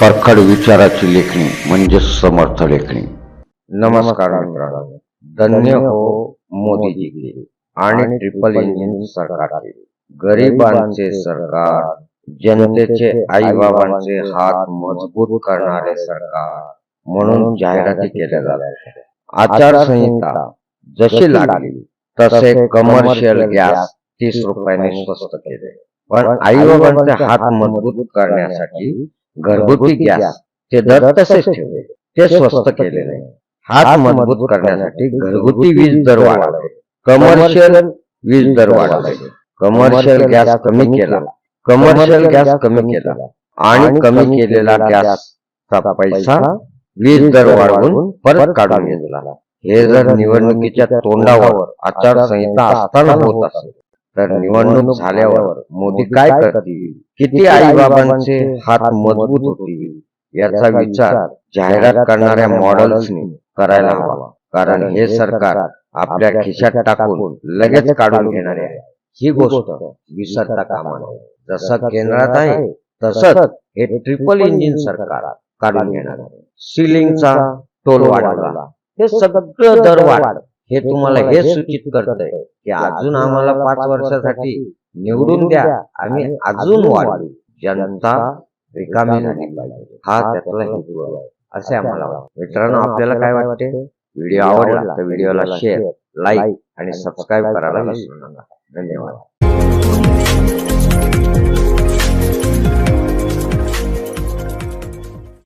परखड विचाराची लेखणी म्हणजे समर्थ लेखणी. नमस्कार मित्रांनो. धन्य हो मोदीजी. आणि ट्रिपल इंजिन सरकार गरिबांचे सरकार जनतेचे आई बाबांचे हात मजबूत करणारे सरकार म्हणून जाहिराती केल्या जातात. आचारसंहिता जशी लागली तसे कमर्शियल गॅस तीस रुपयाने स्वस्त केले. पण आई बाबांचे हात मजबूत करण्यासाठी घरगुती गॅस. ते दर तसेच ठेवले ते स्वस्त केले नाही हात मजबूत करण्यासाठी घरगुती वीज दर वाढवले कमर्शियल वीज दर वाढवले कमर्शियल गॅस कमी केला. कमर्शियल गॅस कमी केला. आणि कमी केलेला गॅसचा पैसा वीज दर वाढवून परत काढून घेतला. हे जर निवडणुकीच्या तोंडावर आचारसंहिता असताना होत असेल. तर निवडणूक झाल्यावर मोदी काय करतील? किती आई बाबांचे हात मजबूत होतील याचा विचार जाहिरात करणाऱ्या मॉडेल्सनी करायला हवा. कारण हे सरकार आपल्या खिशात टाकून लगेच काढून घेणारे आहे. ही गोष्ट विसरता कामा नये. जसं केंद्रात आहे तसंच हे ट्रिपल इंजिन सरकार काढून घेणार आहे. सिलिंगचा टोल वाढवला हे सगळं दर वाढ. हे तुम्हाला हे सूचित करतंय. की अजून आम्हाला पाच वर्षासाठी निवडून द्या आम्ही अजून वाढू. जनता रिकामी झाली पाहिजे. हा त्यातला हेतू आहे. असे आम्हाला वाटते. मित्रांनो आपल्याला काय वाटते? व्हिडिओ आवडला तर व्हिडिओला शेअर लाईक आणि सबस्क्राईब करायला विसरू नका. धन्यवाद.